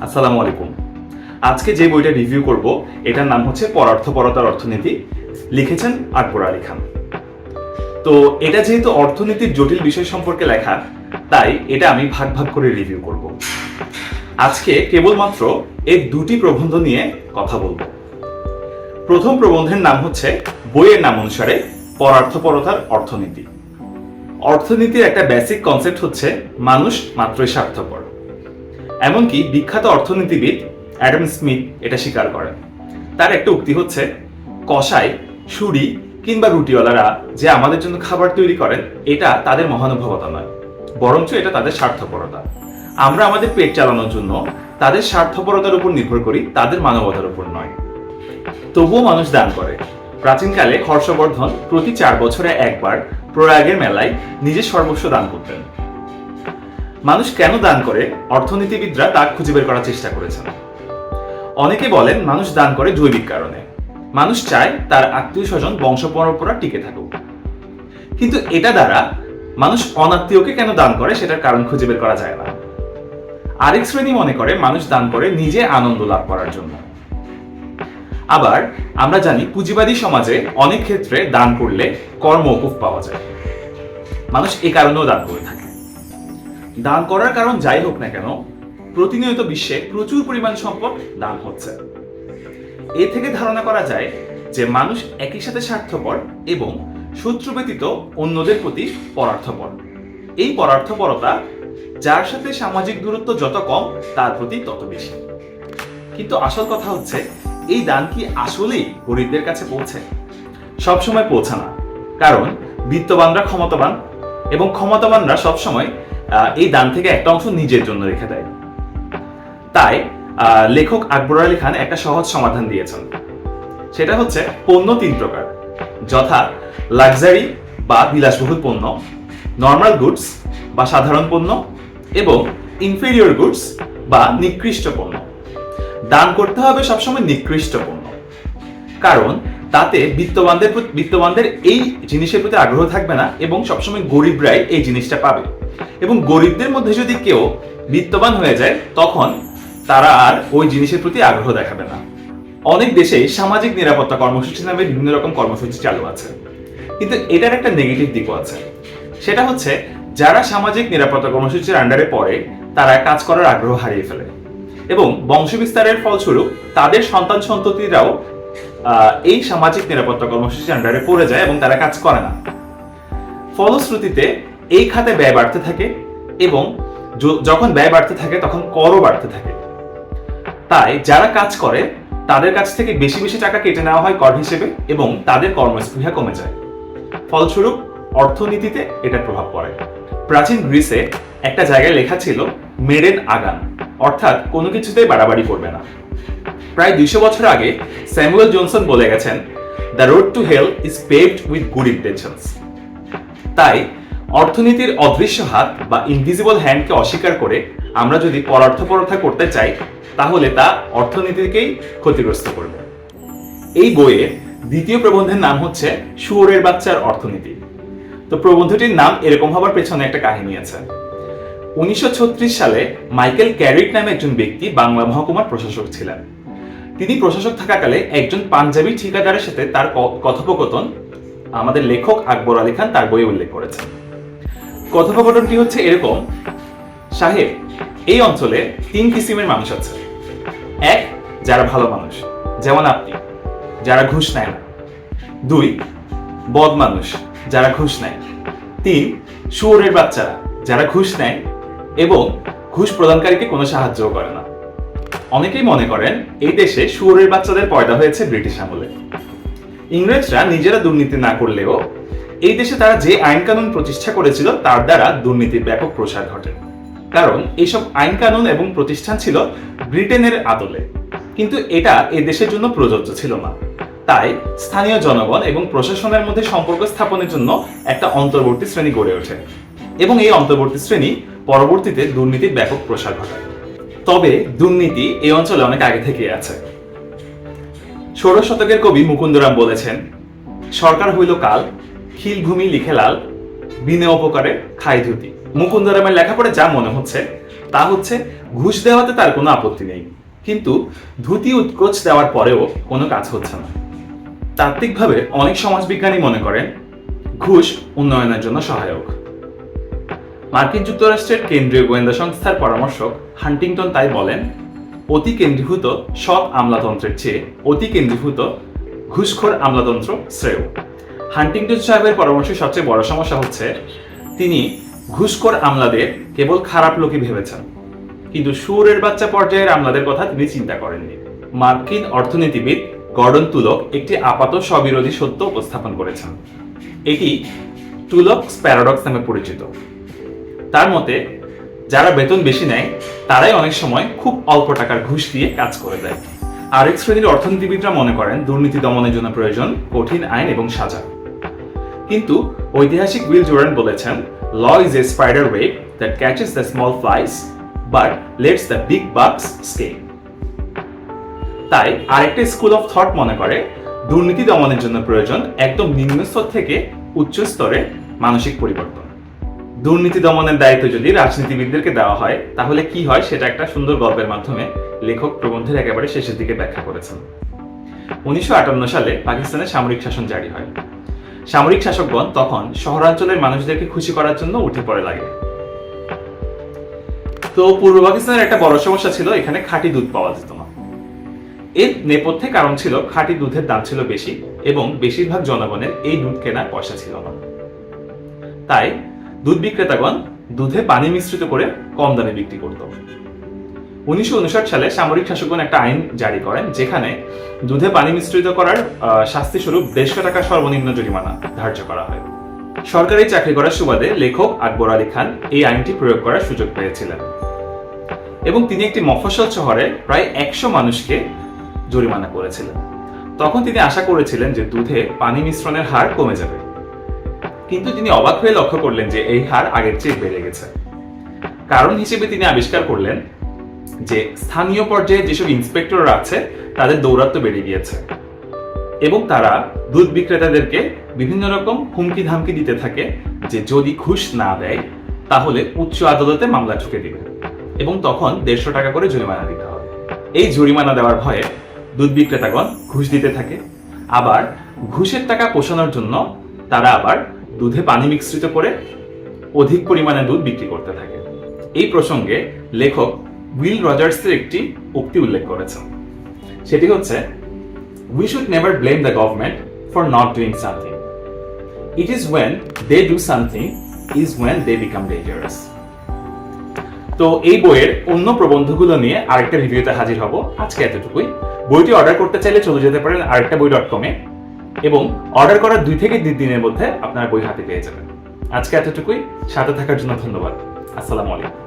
আসসালামু আলাইকুম। আজকে যে বইটা রিভিউ করব, এটার নাম হচ্ছে পরার্থপরতার অর্থনীতি, লিখেছেন আকবর আলী খান। তো এটা যেহেতু অর্থনীতির জটিল বিষয় সম্পর্কে লেখা, তাই এটা আমি ভাগ ভাগ করে রিভিউ করব। আজকে কেবলমাত্র এই দুটি প্রবন্ধ নিয়ে কথা বলব। প্রথম প্রবন্ধের নাম হচ্ছে, বইয়ের নাম অনুসারে পরার্থপরতার অর্থনীতি। অর্থনীতির একটা বেসিক কনসেপ্ট হচ্ছে, মানুষ মাত্রই স্বার্থপর। এমনকি বিখ্যাত অর্থনীতিবিদ অ্যাডাম স্মিথ এটা স্বীকার করেন। তার একটা উক্তি হচ্ছে, কসাই সুরি কিংবা রুটিওয়ালারা যে আমাদের জন্য খাবার তৈরি করেন, এটা তাদের মহানুভবতা নয়, বরঞ্চ এটা তাদের স্বার্থপরতা। আমরা আমাদের পেট চালানোর জন্য তাদের স্বার্থপরতার উপর নির্ভর করি, তাদের মানবতার উপর নয়। তবুও মানুষ দান করে। প্রাচীনকালে হর্ষবর্ধন প্রতি চার বছরে একবার প্রয়াগের মেলায় নিজের সর্বস্ব দান করতেন। মানুষ কেন দান করে? অর্থনীতিবিদরা তা খুঁজে বের করার চেষ্টা করেছেন। অনেকে বলেন মানুষ দান করে জৈবিক কারণে। মানুষ চায় তার আত্মীয় স্বজন বংশ পরম্পরা টিকে থাকুক। কিন্তু এটা দ্বারা মানুষ অনাত্মীয়কে কেন দান করে সেটার কারণ খুঁজে বের করা যায় না। আরেক শ্রেণি মনে করে মানুষ দান করে নিজে আনন্দ লাভ করার জন্য। আবার আমরা জানি পুঁজিবাদী সমাজে অনেক ক্ষেত্রে দান করলে কর্মকুফ পাওয়া যায়। মানুষ এ কারণেও দান করে থাকে। দান করার কারণ যাই হোক না কেন, প্রতিনিয়ত বিশ্বে প্রচুর পরিমাণ সম্পদ দান হচ্ছে। এ থেকে ধারণা করা যায় যে মানুষ একই সাথে স্বার্থপর এবং শত্রু ব্যতীত অন্যদের প্রতি পরার্থপর। এই পরার্থপরতা যার সাথে সামাজিক দূরত্ব যত কম, তার প্রতি তত বেশি। কিন্তু আসল কথা হচ্ছে, এই দান কি আসলেই গরিবদের কাছে পৌঁছে? সবসময় পৌঁছে না কারণ বিত্তবানরা ক্ষমতাবান এবং ক্ষমতাবানরা সবসময় এই দান থেকে একটা অংশ নিজের জন্য রেখে দেয়। তাই লেখক আকবর আলী খান একটা সহজ সমাধান দিয়েছেন। সেটা হচ্ছে পণ্য তিন প্রকার। যথা লাক্সারি বা বিলাসবহুল পণ্য, নর্মাল গুডস বা সাধারণ পণ্য এবং ইনফেরিয়র গুডস বা নিকৃষ্ট পণ্য। দান করতে হবে সবসময় নিকৃষ্ট পণ্য। কারণ তাতে বিত্তবানদের বিত্তবানদের এই জিনিসের প্রতি আগ্রহ থাকবে না এবং সবসময় গরিবরাই এই জিনিসটা পাবে। এবং গরিবদের মধ্যে যদি কেউ বিত্তবান হয়ে যায়, তখন তারা আর ওই জিনিসের প্রতি আগ্রহ দেখাবে না। অনেক দেশেই সামাজিক নিরাপত্তা কর্মসূচি নামে বিভিন্ন রকম কর্মসূচি চালু আছে। কিন্তু এটার একটা নেগেটিভ দিকও আছে। সেটা হচ্ছে, যারা সামাজিক নিরাপত্তা কর্মসূচির আন্ডারে পড়ে, তারা কাজ করার আগ্রহ হারিয়ে ফেলে। এবং বংশবিস্তারের ফলস্বরূপ, তাদের সন্তান সন্ততিরাও এই সামাজিক নিরাপত্তা কর্মসূচির আন্ডারে পড়ে যায় এবং তারা কাজ করে না। ফলশ্রুতিতে এই খাতে ব্যয় বাড়তে থাকে এবং যখন ব্যয় বাড়তে থাকে তখন করও বাড়তে থাকে। তাই যারা কাজ করে, তাদের কাছ থেকে বেশি বেশি টাকা কেটে নেওয়া হয় কর হিসেবে এবং তাদের কর্মস্পৃহা কমে যায়। ফলস্বরূপ, অর্থনীতিতে এটার প্রভাব পড়ে। প্রাচীন গ্রিসে একটা জায়গায় লেখা ছিল মেডেন আগান, অর্থাৎ কোনো কিছুতেই বাড়াবাড়ি করবে না। প্রায় দুইশো বছর আগে স্যামুয়েল জনসন বলে গেছেন, the road to hell is paved with good intentions. তাই অর্থনীতির অদৃশ্য হাত বা ইনভিজিবল হ্যান্ডকে অস্বীকার করে আমরা যদি পরার্থপরতা করতে চাই, তাহলে তা অর্থনীতিকেই ক্ষতিগ্রস্ত করবে। এই বইয়ে দ্বিতীয় প্রবন্ধের নাম হচ্ছে শুয়োরের বাচ্চার অর্থনীতি তো প্রবন্ধটির নাম এরকম হবার পেছনে একটা কাহিনী আছে। উনিশশো ছত্রিশ সালে মাইকেল ক্যারিক নামে একজন ব্যক্তি বাংলা মহকুমার প্রশাসক ছিলেন। তিনি প্রশাসক থাকাকালে একজন পাঞ্জাবি ঠিকাদারের সাথে তার কথোপকথন আমাদের লেখক আকবর আলী খান তার বইয়ে উল্লেখ করেছেন। কথোপকথনটি হচ্ছে এরকম। সাহেব, এই অঞ্চলে তিন কিসিমের মানুষ আছে। এক, যারা ভালো মানুষ, যেমন আপনি, যারা ঘুষ নেয় না। দুই, বদ মানুষ, যারা ঘুষ নেয়। তিন, শুয়োরের বাচ্চারা, যারা ঘুষ নেয় এবং ঘুষ প্রদানকারীকে কোনো সাহায্যও করে না। অনেকেই মনে করেন, এই দেশে শুয়োরের বাচ্চাদের পয়দা হয়েছে ব্রিটিশ আমলে। ইংরেজরা নিজেরা দুর্নীতি না করলেও এই দেশে তারা যে আইন কানুন প্রতিষ্ঠা করেছিল, তার দ্বারা দুর্নীতির ব্যাপক প্রসার ঘটে। কারণ এইসব আইন কানুন এবং প্রতিষ্ঠান ছিল ব্রিটেনের আদলে। কিন্তু এটা এ দেশের জন্য প্রযোজ্য ছিল না। তাই স্থানীয় জনগণ এবং প্রশাসনের মধ্যে সম্পর্ক স্থাপনের জন্য একটা অন্তর্বর্তী শ্রেণি গড়ে ওঠে। এবং এই অন্তর্বর্তী শ্রেণি পরবর্তীতে দুর্নীতির ব্যাপক প্রসার ঘটায়। তবে দুর্নীতি এই অঞ্চলে অনেক আগে থেকে আছে। ষোড়শ শতকের কবি মুকুন্দরাম বলেছেন, সরকার হইল কাল খিলভূমি লিখে লাল বিনে উপকারে খাই ধুতি। মুকুন্দরামের লেখা পড়ে যা মনে হচ্ছে, তা হচ্ছে ঘুষ দেওয়াতে তার কোনো আপত্তি নেই। কিন্তু ধুতি উৎকোচ দেওয়ার পরেও কোনো কাজ হচ্ছে না। তাত্ত্বিকভাবে অনেক সমাজবিজ্ঞানী মনে করেন, ঘুষ উন্নয়নের জন্য সহায়ক। মার্কিন যুক্তরাষ্ট্রের কেন্দ্রীয় গোয়েন্দা সংস্থার পরামর্শক হান্টিংটন তাই বলেন অতি কেন্দ্রীভূত সৎ আমলাতন্ত্রের চেয়ে অতি কেন্দ্রীভূত ঘুষখোর আমলাতন্ত্র শ্রেয়। হান্টিংটন সাহেবের পরামর্শে সবচেয়ে বড় সমস্যা হচ্ছে, তিনি ঘুষখোর আমলাদের কেবল খারাপ লোকই ভেবেছেন। কিন্তু সুরের বাচ্চা পর্যায়ের আমলাদের কথা তিনি চিন্তা করেননি। মার্কিন অর্থনীতিবিদ গর্ডন তুলক একটি আপাত স্ববিরোধী সত্য উপস্থাপন করেছেন। এটি টুলক্স প্যারাডক্স নামে পরিচিত। তার মতে, যারা বেতন বেশি নেয়, তারাই অনেক সময় খুব অল্প টাকার ঘুষ দিয়ে কাজ করে দেয়। আরেক শ্রেণির অর্থনীতিবিদরা মনে করেন, দুর্নীতি দমনের জন্য প্রয়োজন কঠিন আইন এবং সাজা। কিন্তু ঐতিহাসিক উইল জোরান বলেছেন law is a spider web that catches the small flies but lets the big bugs স্কে তাই আরেকটা স্কুল অফ থট মনে করে, দুর্নীতি দমনের জন্য প্রয়োজন একদম নিম্ন স্তর থেকে উচ্চ স্তরে মানসিক পরিবর্তন। দুর্নীতি দমনের দায়িত্ব যদি রাজনীতিবিদদেরকে দেওয়া হয়, তাহলে কি হয় সেটা একটা সুন্দর গল্পের মাধ্যমে লেখক প্রবন্ধের একেবারে শেষের দিকে ব্যাখ্যা করেছেন। উনিশশো আটান্ন সালে পাকিস্তানে সামরিক শাসন জারি হয়। সামরিক শাসকগণ তখন শহরাঞ্চলের মানুষদেরকে খুশি করার জন্য উঠে পড়ে লাগে। তো পূর্ব পাকিস্তানের একটা বড় সমস্যা ছিল, এখানে খাঁটি দুধ পাওয়া যেত না। এর নেপথ্যে কারণ ছিল, খাঁটি দুধের দাম ছিল বেশি এবং বেশিরভাগ জনগণের এই দুধ কেনার পয়সা ছিল না। তাই দুধ বিক্রেতাগণ দুধে পানি মিশ্রিত করে কম দামে বিক্রি করত। উনিশশো সালে সামরিক শাসকগণ একটা আইন জারি করেন যেখানে দুধে পানি মিশ্রিত করার আহ, শাস্তি স্বরূপ দেড়শো টাকা সর্বনিম্ন জরিমানা ধার্য করা হয়। সরকারি চাকরি করার সুবাদে লেখক আকবর আলী খান এই আইনটি প্রয়োগ করার সুযোগ পেয়েছিলেন। এবং তিনি একটি মফস্বল শহরে প্রায় একশো মানুষকে জরিমানা করেছিলেন। তখন তিনি আশা করেছিলেন যে দুধে পানি মিশ্রণের হার কমে যাবে। কিন্তু তিনি অবাক হয়ে লক্ষ্য করলেন যে এই হার আগের চেয়ে বেড়ে গেছে। কারণ হিসেবে তিনি আবিষ্কার করলেন যে স্থানীয় পর্যায়ে যেসব ইন্সপেক্টররা আছে, তাদের দৌরাত্ম্য বেড়ে গিয়েছে। এবং তারা দুধ বিক্রেতাদেরকে বিভিন্ন রকম হুমকি ধামকি দিতে থাকে যে যদি ঘুষ না দেয়, তাহলে উচ্চ আদালতে মামলা ঠুকে দিবে এবং তখন দেড়শো টাকা করে জরিমানা দিতে হবে। এই জরিমানা দেওয়ার ভয়ে দুধ বিক্রেতাগণ ঘুষ দিতে থাকে। আবার ঘুষের টাকা পোষানোর জন্য তারা আবার দুধে পানি মিশ্রিত করে অধিক পরিমাণে দুধ বিক্রি করতে থাকে। এই প্রসঙ্গে লেখক উইল রজার্সের একটি উক্তি উল্লেখ করেছেন। সেটি হচ্ছে, we should never blame the government for not doing something. It is when they do something is when they become dangerous. তো এই বইয়ের অন্য প্রবন্ধগুলো নিয়ে আরেকটা রিভিউতে হাজির হব। আজকে এতটুকুই। বইটি অর্ডার করতে চাইলে চলে যেতে পারেন আরেকটা বই ডট কমে এবং অর্ডার করার দুই থেকে তিন দিনের মধ্যে আপনার বই হাতে পেয়ে যাবেন। আজকে এতটুকুই। সাথে থাকার জন্য ধন্যবাদ। আসসালামু আলাইকুম।